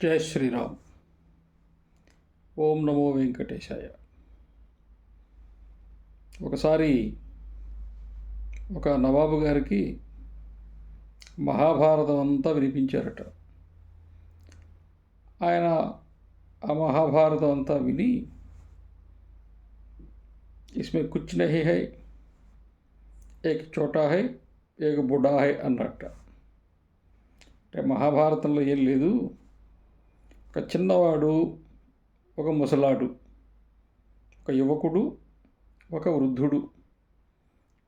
జయ శ్రీరామ్ ఓం నమో వెంకటేశాయ ఒకసారి ఒక నవాబు గారికి మహాభారతం అంతా వినిపించారట ఆయన ఆ మహాభారతం అంతా విని ఇస్మే కుచ్ నహి హై ఏక్ చోటా హై ఏక్ బుడా హై అన్నట్ట అంటే మహాభారతంలో ఏం లేదు ఒక చిన్నవాడు ఒక ముసలాడు ఒక యువకుడు ఒక వృద్ధుడు.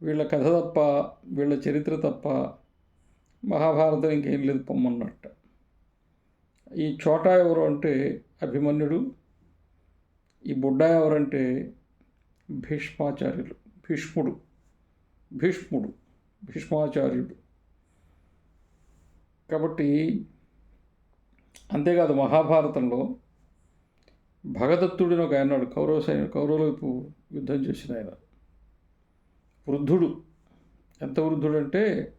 వీళ్ళ కథ తప్ప వీళ్ళ చరిత్ర తప్ప మహాభారతం ఇంకేం లేదు పొమ్మన్నట్ట. ఈ చోటా ఎవరు అంటే అభిమన్యుడు ఈ బుడ్డ ఎవరంటే భీష్మాచార్యులు భీష్ముడు భీష్ముడు భీష్మాచార్యుడు. కాబట్టి అంతేకాదు మహాభారతంలో భగదత్తుడిని ఒక అన్నాడు కౌరవ సైన్య కౌరవుల వైపు యుద్ధం చేసిన ఆయన. వృద్ధుడు. ఎంత వృద్ధుడు అంటే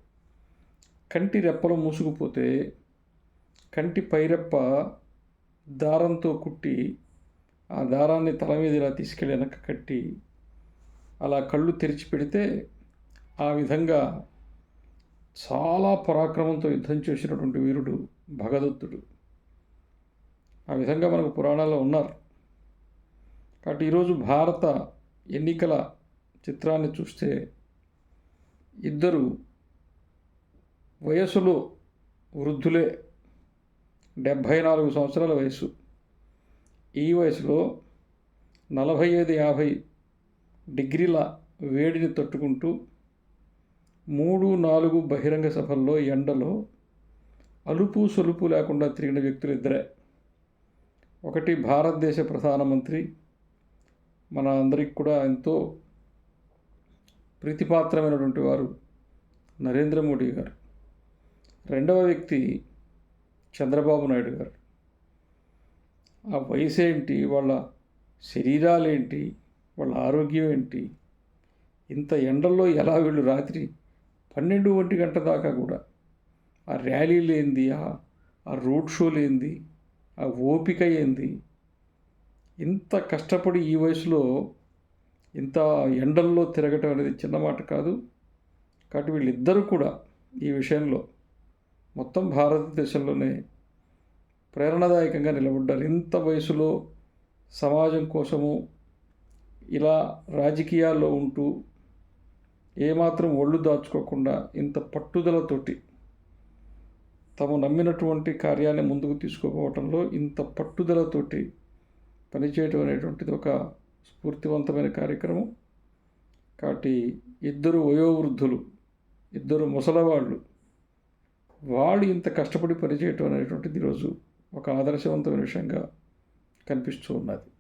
కంటి రెప్పలు మూసుకుపోతే కంటి పైరెప్ప దారంతో కుట్టి ఆ దారాన్ని తల మీద ఇలా తీసుకెళ్ళి వెనక కట్టి అలా కళ్ళు తెరిచి పెడితే ఆ విధంగా చాలా పరాక్రమంతో యుద్ధం చేసినటువంటి వీరుడు భగదత్తుడు. ఆ విధంగా మనకు పురాణాల్లో ఉన్నారు. కాబట్టి ఈరోజు భారత ఎన్నికల చిత్రాన్ని చూస్తే ఇద్దరు వయసులో వృద్ధులే డెబ్భై నాలుగు సంవత్సరాల వయసు ఈ వయసులో నలభై ఐదు యాభై డిగ్రీల వేడిని తట్టుకుంటూ మూడు నాలుగు బహిరంగ సభల్లో ఎండలో అలుపు సొలుపు లేకుండా తిరిగిన వ్యక్తులు ఇద్దరే. ఒకటి భారతదేశ ప్రధానమంత్రి. మన అందరికి కూడా ఎంతో ప్రీతిపాత్రమైనటువంటి వారు నరేంద్ర మోడీ గారు. రెండవ వ్యక్తి చంద్రబాబు నాయుడు గారు. ఆ వయసు ఏంటి? వాళ్ళ శరీరాలేంటి వాళ్ళ ఆరోగ్యం ఏంటి? ఇంత ఎండల్లో ఎలా వీళ్ళు రాత్రి పన్నెండు ఒంటి గంట దాకా కూడా ఆ ర్యాలీలు ఏంది? ఆ రోడ్ షోలు ఏంది? ఆ ఓపిక ఏంది? ఇంత కష్టపడి ఈ వయసులో ఇంత ఎండల్లో తిరగటం అనేది చిన్న మాట కాదు. కాబట్టి వీళ్ళిద్దరూ కూడా ఈ విషయంలో మొత్తం భారతదేశంలోనే ప్రేరణదాయకంగా నిలబడ్డారు. ఇంత వయసులో సమాజం కోసము ఇలా రాజకీయాల్లో ఉంటూ ఏమాత్రం ఒళ్ళు దాచుకోకుండా ఇంత పట్టుదలతోటి తాము నమ్మినటువంటి కార్యాన్ని ముందుకు తీసుకుపోవటంలో ఇంత పట్టుదలతోటి పనిచేయటం అనేటువంటిది ఒక స్ఫూర్తివంతమైన కార్యక్రమం. కాబట్టి ఇద్దరు వయోవృద్ధులు ఇద్దరు ముసలవాళ్ళు వాళ్ళు ఇంత కష్టపడి పనిచేయటం అనేటువంటిది ఈరోజు ఒక ఆదర్శవంతమైన విషయంగా కనిపిస్తూ ఉన్నది.